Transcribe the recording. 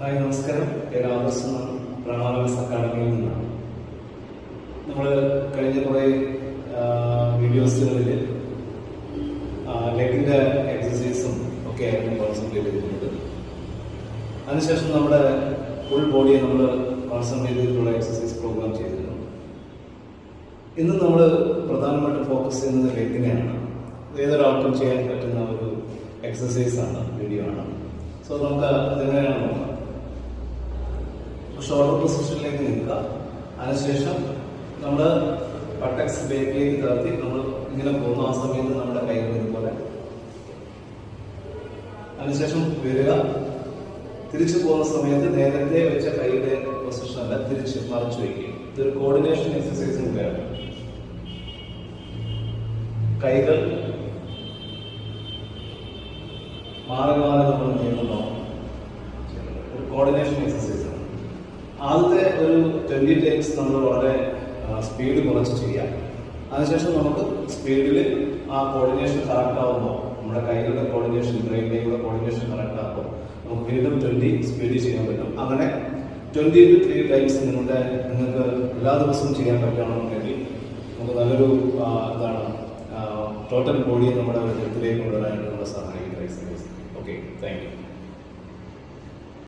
Hi നമസ്കാരം. പേര് ആദർശ് എന്നാണ്. പ്രാണാവലസ് അക്കാഡമിയിൽ നിന്നാണ്. നമ്മൾ കഴിഞ്ഞ കുറേ വീഡിയോസുകളിൽ ലെഗിന്റെ എക്സസൈസും ഒക്കെ ആയിരുന്നു കോൺസെൻട്രേറ്റ് ചെയ്തിരുന്നത്. അതിനുശേഷം നമ്മുടെ ഫുൾ ബോഡിയെ നമ്മൾ കോൺസെൻട്രേറ്റ് ചെയ്തിട്ടുള്ള എക്സസൈസ് പ്രോഗ്രാം ചെയ്തിരുന്നു. ഇന്ന് നമ്മൾ പ്രധാനമായിട്ടും ഫോക്കസ് ചെയ്യുന്നത് ലെഗിനെയാണ്. ഏതൊരാൾക്കും ചെയ്യാൻ പറ്റുന്ന ഒരു എക്സസൈസാണ് വീഡിയോ ആണ്. സോ നമുക്ക് അതെങ്ങനെയാണ് നോക്കാം? ഷോൾഡർ പൊസിഷനിലേക്ക് നിൽക്കുക അതിനുശേഷം നമ്മൾ പട്ടക്സ് ബേക്കിലേക്ക് തളർത്തി നമ്മൾ ഇങ്ങനെ പോകുന്ന ആ സമയത്ത് നമ്മുടെ കൈകൾ ഇതുപോലെ അതിനുശേഷം വരിക. തിരിച്ചു പോകുന്ന സമയത്ത് നേരത്തെ വെച്ച കൈയുടെ പൊസിഷൻ അല്ല തിരിച്ച് മറച്ചു വയ്ക്കുക. ഇതൊരു കോർഡിനേഷൻ എക്സസൈസും കൂടെയാണ് കൈകൾ മാറി മാറി നമ്മൾ നീങ്ങുന്നു ഒരു കോർഡിനേഷൻ എക്സസൈസ് ആദ്യത്തെ ഒരു ട്വന്റി ടേക്സ് നമ്മൾ വളരെ സ്പീഡ് കുറച്ച് ചെയ്യാം. അതിനുശേഷം നമുക്ക് സ്പീഡിൽ ആ കോർഡിനേഷൻ കറക്റ്റ് ആകുമ്പോൾ നമ്മുടെ കൈകളുടെ കോർഡിനേഷൻ ബ്രെയിനിലേക്കുള്ള കോർഡിനേഷൻ കറക്റ്റ് ആകുമ്പോൾ നമുക്ക് വീണ്ടും ട്വന്റി സ്പീഡിൽ ചെയ്യാൻ പറ്റും. അങ്ങനെ ട്വന്റി ടു ത്രീ ടൈംസ് നിങ്ങളുടെ നിങ്ങൾക്ക് എല്ലാ ദിവസവും ചെയ്യാൻ പറ്റുകയാണെന്നുണ്ടെങ്കിൽ നമുക്ക് നല്ലൊരു എന്താണ് ടോട്ടൽ ബോഡി നമ്മുടെ ഒരു ഹെൽത്തിലേക്ക് കൊണ്ടുവരാനായിട്ട് നമ്മളെ സഹായിക്കും ഓക്കെ താങ്ക് യു